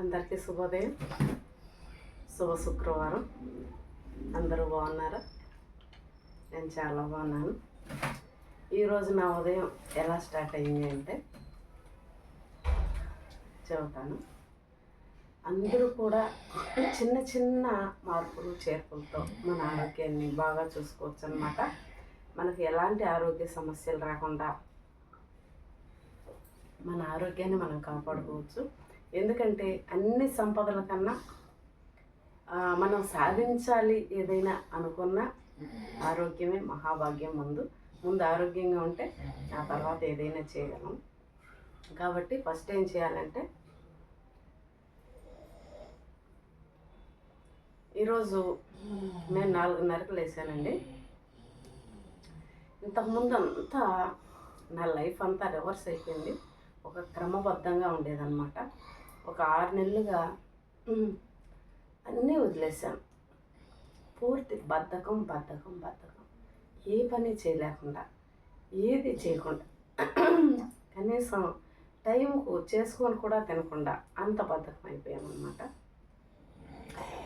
అందరికీ శుభోదయం. శుభ శుక్రవారం. అందరూ బాగున్నారా? నేను చాలా బాగున్నాను. ఈరోజు నా ఉదయం ఎలా స్టార్ట్ అయింది అంటే చెబుతాను. అందరూ కూడా చిన్న చిన్న మార్పులు చేర్పులతో మన ఆరోగ్యాన్ని బాగా చూసుకోవచ్చు అనమాట మనకి ఎలాంటి ఆరోగ్య సమస్యలు రాకుండా మన ఆరోగ్యాన్ని మనం కాపాడుకోవచ్చు. ఎందుకంటే అన్ని సంపదల కన్నా మనం సాధించాలి ఏదైనా అనుకున్న ఆరోగ్యమే మహాభాగ్యం ముందు. ముందు ఆరోగ్యంగా ఉంటే ఆ తర్వాత ఏదైనా చేయగలం. కాబట్టి ఫస్ట్ ఏం చేయాలంటే ఈరోజు నేను నాలుగున్నరకు లేసానండి ఇంతకుముందు అంతా నా లైఫ్ అంతా రివర్స్ అయిపోయింది. ఒక క్రమబద్ధంగా ఉండేదన్నమాట. ఒక ఆరు నెలలుగా అన్నీ వదిలేసాం పూర్తి బద్ధకం బద్ధకం బద్ధకం. ఏ పని చేయలేకుండా ఏది చేయకుండా కనీసం టైంకు చేసుకొని కూడా తినకుండా అంత బద్ధకం అయిపోయామన్నమాట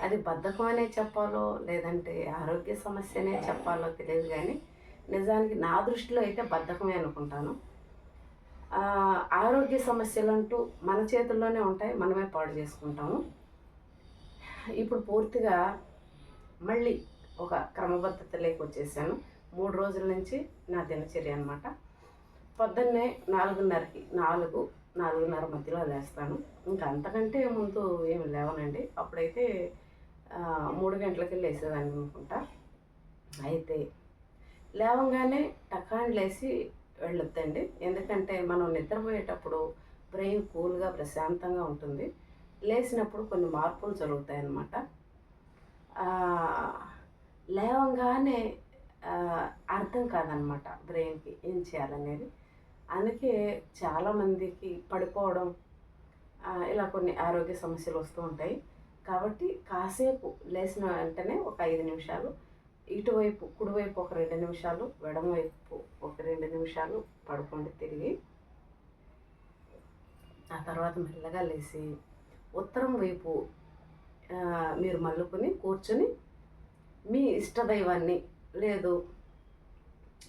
అది బద్ధకం అనే చెప్పాలో లేదంటే ఆరోగ్య సమస్యనే చెప్పాలో తెలియదు కానీ నిజానికి నా దృష్టిలో అయితే బద్ధకమే అనుకుంటాను. ఆరోగ్య సమస్యలు అంటూ మన చేతుల్లోనే ఉంటాయి మనమే పాడు చేసుకుంటాము. ఇప్పుడు పూర్తిగా మళ్ళీ ఒక క్రమబద్ధత లేక వచ్చేసాను మూడు రోజుల నుంచి నా దినచర్య అనమాట పొద్దున్నే నాలుగున్నరకి నాలుగు నాలుగున్నర మధ్యలో లేస్తాను. ఇంకా అంతకంటే ముందు ఏమి లేవనండి. అప్పుడైతే మూడు గంటలకి లేసేదాన్ని అనుకుంటా. అయితే లేవగానే టకాండ్ లేసి వెళ్ళొద్దండి. ఎందుకంటే మనం నిద్రపోయేటప్పుడు బ్రెయిన్ కూల్గా ప్రశాంతంగా ఉంటుంది. లేచినప్పుడు కొన్ని మార్పులు జరుగుతాయి అన్నమాట లేవగానే అర్థం కాదనమాట బ్రెయిన్కి ఏం చేయాలనేది. అందుకే చాలామందికి పడిపోవడం ఇలా కొన్ని ఆరోగ్య సమస్యలు వస్తూ ఉంటాయి. కాబట్టి కాసేపు లేచిన వెంటనే ఒక ఐదు నిమిషాలు ఇటువైపు కుడివైపు ఒక రెండు నిమిషాలు ఎడమవైపు ఒక రెండు నిమిషాలు పడుకోండి తిరిగి. ఆ తర్వాత మెల్లగా లేచి ఉత్తరం వైపు మీరు మల్లుకొని కూర్చొని మీ ఇష్టదైవాన్ని లేదు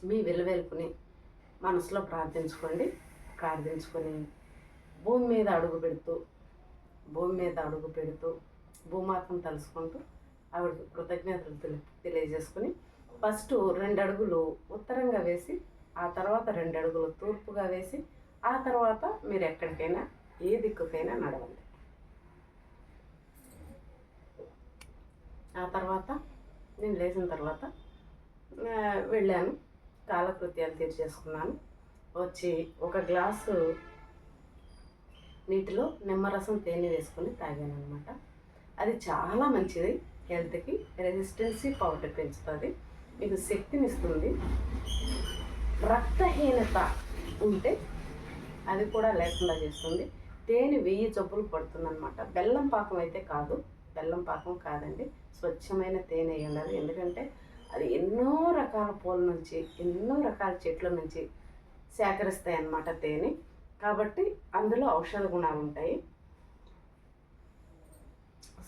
మీ వెలువెలుపుని మనసులో ప్రార్థించుకోండి. ప్రార్థించుకొని భూమి మీద అడుగు పెడుతూ భూమి మీద అడుగు పెడుతూ భూమాతను తలుసుకుంటూ ఆవిడ కృతజ్ఞతలు తెలి తెలియజేసుకుని ఫస్ట్ రెండు అడుగులు ఉత్తరంగా వేసి ఆ తర్వాత రెండు అడుగులు తూర్పుగా వేసి ఆ తర్వాత మీరు ఎక్కడికైనా ఏ దిక్కుకైనా నడవండి. ఆ తర్వాత నేను లేచిన తర్వాత వెళ్ళాను. కాలకృత్యాలు తీర్చేసుకున్నాను. వచ్చి ఒక గ్లాసు నీటిలో నిమ్మరసం తేనె వేసుకొని తాగాను అనమాట అది చాలా మంచిది. హెల్త్కి రెసిస్టెన్సీ పవర్ పెంచుతుంది. మీకు శక్తిని ఇస్తుంది రక్తహీనత ఉంటే అది కూడా లేకుండా చేస్తుంది. తేనె వెయ్యి జబ్బులు పడుతుందన్నమాట. బెల్లం పాకం అయితే కాదు. బెల్లం పాకం కాదండి. స్వచ్ఛమైన తేనె ఉండాలి. ఎందుకంటే అది ఎన్నో రకాల పూల నుంచి ఎన్నో రకాల చెట్ల నుంచి సేకరిస్తాయి అన్నమాట తేనె. కాబట్టి అందులో ఔషధ గుణాలు ఉంటాయి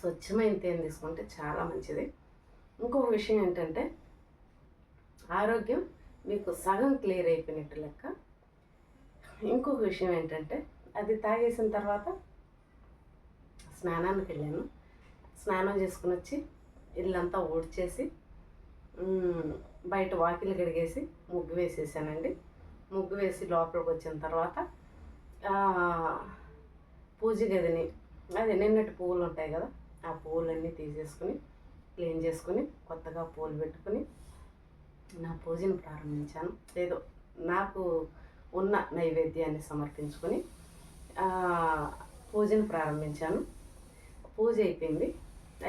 స్వచ్ఛమైన తేనె తీసుకుంటే చాలా మంచిది. ఇంకొక విషయం ఏంటంటే ఆరోగ్యం మీకు సగం క్లియర్ అయిపోయినట్టు లెక్క. ఇంకొక విషయం ఏంటంటే అది తాగేసిన తర్వాత స్నానానికి వెళ్ళాను. స్నానం చేసుకుని వచ్చి ఇల్లంతా ఊడ్చేసి బయట వాకిలు కడిగేసి ముగ్గు వేసేసానండి. ముగ్గు వేసి లోపలికి వచ్చిన తర్వాత పూజ గదిని అదే నిన్నటి పువ్వులు ఉంటాయి కదా ఆ పూలన్నీ తీసేసుకుని క్లీన్ చేసుకుని కొత్తగా పూలు పెట్టుకుని నా పూజను ప్రారంభించాను. ఏదో నాకు ఉన్న నైవేద్యాన్ని సమర్పించుకొని పూజను ప్రారంభించాను. పూజ అయిపోయింది.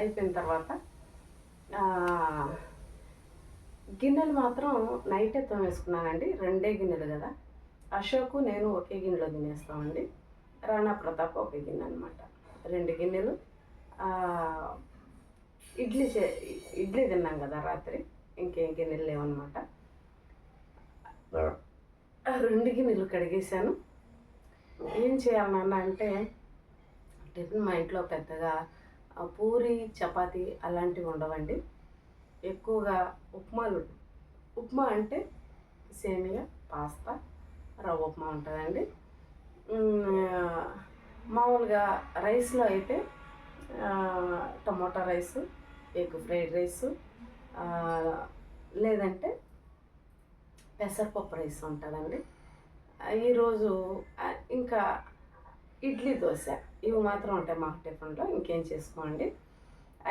అయిపోయిన తర్వాత గిన్నెలు మాత్రం నైటే తోమేసుకున్నానండి. రెండే గిన్నెలు కదా. అశోకు నేను ఒకే గిన్నెలో తినేస్తామండి. రాణా ప్రతాప్ ఒకే గిన్నె అనమాట రెండు గిన్నెలు ఇడ్లీ చే ఇడ్లీ తిన్నాం కదా రాత్రి. ఇంకేం గిన్నెలు లేవన్నమాట. రెండు గిన్నెలు కడిగేశాను. ఏం చేయాలి నాన్న అంటే టిఫిన్ మా ఇంట్లో పెద్దగా పూరి చపాతి అలాంటివి ఉండవండి. ఎక్కువగా ఉప్మాలు ఉప్మా అంటే సేమియా పాస్తా రవ్వ ఉప్మా ఉంటుందండి. మామూలుగా రైస్లో అయితే tomato rice egg fried rice లేదంటే పెసరపప్పు రైస్ ఉంటుందండి. ఈరోజు ఇంకా ఇడ్లీ దోశ ఇవి మాత్రం ఉంటాయి మాకు టిఫిన్లో ఇంకేం చేసుకోండి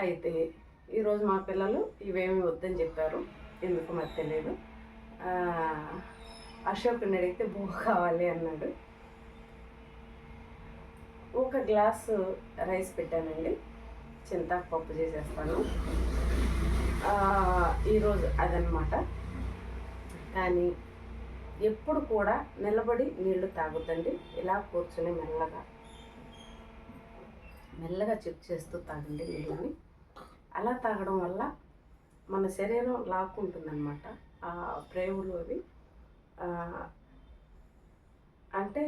అయితే ఈరోజు మా పిల్లలు ఇవేమి వద్దని చెప్పారు ఎందుకు మరి తెలియదు అశోక్ని అడిగితే బో కావాలి అన్నాడు. ఒక గ్లాసు రైస్ పెట్టానండి. చింతాకు పప్పు చేసేస్తాను ఈరోజు అదనమాట కానీ ఎప్పుడు కూడా నిలబడి నీళ్ళు తాగొద్దండి. ఇలా కూర్చొని మెల్లగా మెల్లగా చెక్ చేస్తూ తాగండి నీళ్ళని. అలా తాగడం వల్ల మన శరీరం లాక్కుంటుందన్నమాట. ఆ ప్రేవులు అవి. అంటే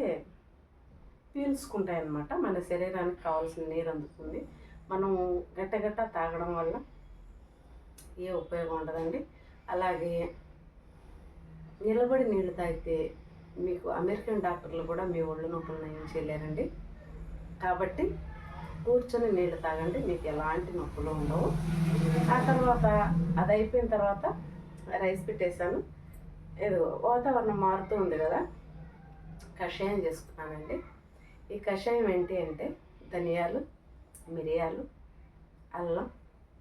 పీల్చుకుంటాయి అన్నమాట మన శరీరానికి కావాల్సిన నీరు అందుతుంది. మనం గట్టగట్ట తాగడం వల్ల ఏ ఉపయోగం ఉండదండి. అలాగే నిలబడి నీళ్ళు తాగితే మీకు అమెరికన్ డాక్టర్లు కూడా మీ ఒళ్ళు నొప్పులు నయం చేయలేరండి. కాబట్టి కూర్చొని నీళ్ళు తాగండి. మీకు ఎలాంటి నొప్పులు ఉండవు. ఆ తర్వాత అది అయిపోయిన తర్వాత రైస్ పెట్టేశాను. ఏదో వాతావరణం మారుతూ ఉంది కదా. కషాయం చేసుకున్నానండి. ఈ కషాయం ఏంటి అంటే ధనియాలు మిరియాలు అల్లం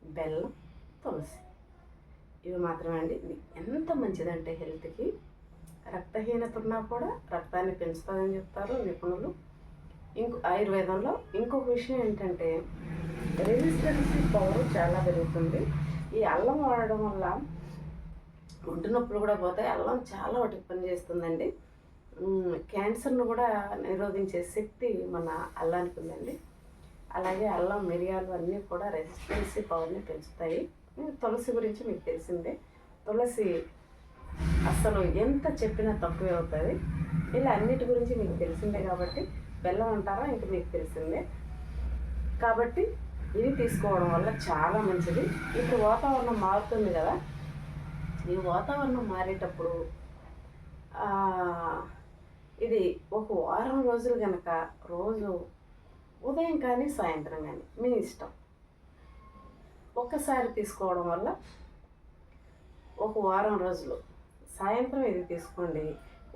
బెల్లం తులసి. ఇవి మాత్రమే అండి. ఎంత మంచిదంటే హెల్త్కి. రక్తహీనత ఉన్నా కూడా రక్తాన్ని పెంచుతుందని చెప్తారు నిపుణులు. ఇంకో ఆయుర్వేదంలో ఇంకొక విషయం ఏంటంటే రెసిస్టెన్సీ పవర్ చాలా పెరుగుతుంది. ఈ అల్లం వాడడం వల్ల ఒంటి నొప్పులు కూడా పోతాయి. అల్లం చాలా వాటికి పనిచేస్తుందండి. చేస్తుందండి క్యాన్సర్ను కూడా నిరోధించే శక్తి మన అల్లానికి ఉందండి అలాగే అల్లం మిరియాలు అన్నీ కూడా రెసిస్టెన్సీ పవర్ని పెంచుతాయి. తులసి గురించి మీకు తెలిసిందే. తులసి అసలు ఎంత చెప్పినా తక్కువే అవుతుంది. ఇలా అన్నిటి గురించి మీకు తెలిసిందే కాబట్టి బెల్లం అంటారా ఇంక మీకు తెలిసిందే. కాబట్టి ఇవి తీసుకోవడం వల్ల చాలా మంచిది. ఇప్పుడు వాతావరణం మారుతుంది కదా. ఈ వాతావరణం మారేటప్పుడు ఇది ఒక వారం రోజులు కనుక రోజు ఉదయం కానీ సాయంత్రం కానీ మీ ఇష్టం. ఒక్కసారి తీసుకోవడం వల్ల ఒక వారం రోజులు. సాయంత్రం ఇది తీసుకోండి.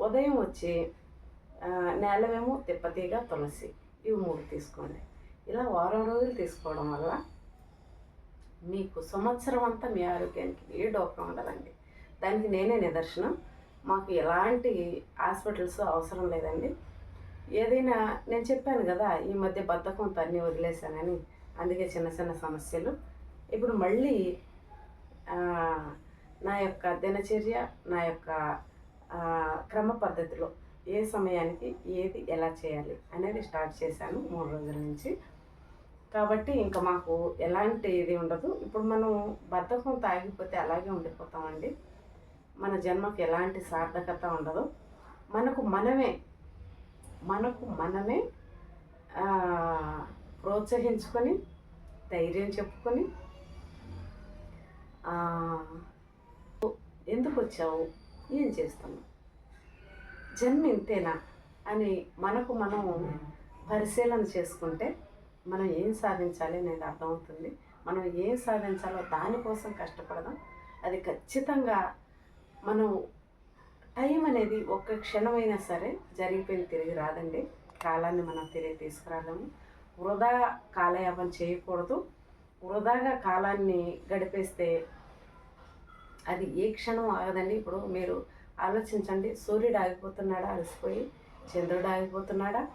ఉదయం వచ్చి నేలమేమో నేలవేమో తిప్పతీగ తులసి ఇవి మూడు తీసుకోండి. ఇలా వారం రోజులు తీసుకోవడం వల్ల మీకు సంవత్సరం అంతా మీ ఆరోగ్యానికి ఏ డోకా ఉండదండి. దానికి నేనే నిదర్శనం. మాకు ఎలాంటి హాస్పిటల్స్ అవసరం లేదండి. ఏదైనా నేను చెప్పాను కదా ఈ మధ్య బద్ధకం తన్ని వదిలేశానని అందుకే చిన్న చిన్న సమస్యలు. ఇప్పుడు మళ్ళీ నా యొక్క దినచర్య నా యొక్క క్రమ పద్ధతిలో ఏ సమయానికి ఏది ఎలా చేయాలి అనేది స్టార్ట్ చేశాను మూడు రోజుల నుంచి. కాబట్టి ఇంకా మాకు ఎలాంటి ఇది ఉండదు. ఇప్పుడు మనం బద్ధకం తాగిపోతే అలాగే ఉండిపోతామండి. మన జన్మకు ఎలాంటి సార్థకత ఉండదు. మనకు మనమే మనకు మనమే ప్రోత్సహించుకొని ధైర్యం చెప్పుకొని ఎందుకు వచ్చావు? ఏం చేస్తున్నావు? జన్మ ఇంతేనా? అని మనకు మనం పరిశీలన చేసుకుంటే మనం ఏం సాధించాలి అనేది అర్థమవుతుంది. మనం ఏం సాధించాలో దానికోసం కష్టపడదాం. అది ఖచ్చితంగా మనం టైం అనేది ఒక్క క్షణమైనా సరే జరిగిపోయింది తిరిగి రాదండి. కాలాన్ని మనం తిరిగి తీసుకురాలేము. వృధా కాలయాపన చేయకూడదు. వృధాగా కాలాన్ని గడిపేస్తే అది ఏ క్షణం ఆగదండి. ఇప్పుడు మీరు ఆలోచించండి సూర్యుడు ఆగిపోతున్నాడా అలసిపోయి చంద్రుడు ఆగిపోతున్నాడా?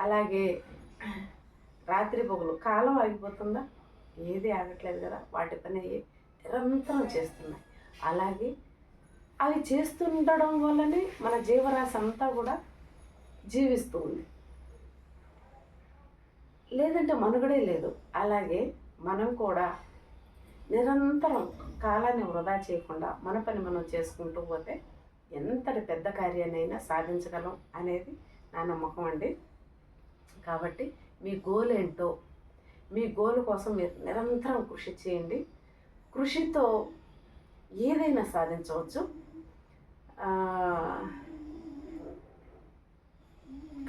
అలాగే రాత్రి పొగలు కాలం ఆగిపోతుందా? ఏది ఆగట్లేదు కదా. వాటి పని నిరంతరం చేస్తున్నాయి. అలాగే అవి చేస్తుండడం వల్లనే మన జీవరాశి అంతా కూడా జీవిస్తూ ఉంది లేదంటే మనుగడే లేదు. అలాగే మనం కూడా నిరంతరం కాలాన్ని వృధా చేయకుండా మన పని మనం చేసుకుంటూ పోతే ఎంతటి పెద్ద కార్యాన్నైనా సాధించగలం అనేది నా నమ్మకం అండి. కాబట్టి మీ గోల్ ఏంటో మీ గోల్ కోసం మీరు నిరంతరం కృషి చేయండి. కృషితో ఏదైనా సాధించవచ్చు.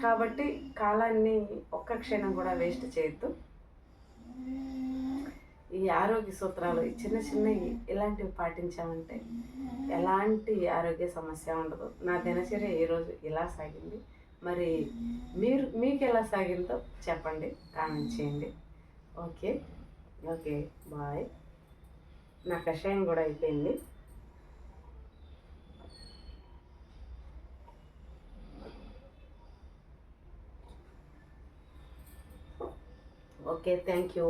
కాబట్టి కాలాన్ని ఒక్క క్షణం కూడా వేస్ట్ చేయొద్దు. ఈ ఆరోగ్య సూత్రాలు చిన్న చిన్నవి ఇలాంటివి పాటించామంటే ఎలాంటి ఆరోగ్య సమస్య ఉండదు. నా దినచర్య ఈరోజు ఇలా సాగింది. మరి మీరు మీకు ఎలా సాగిందో చెప్పండి కామెంట్ చేయండి. ఓకే? Okay bye. నా కషాయం కూడా అయిపోయింది. Okay thank you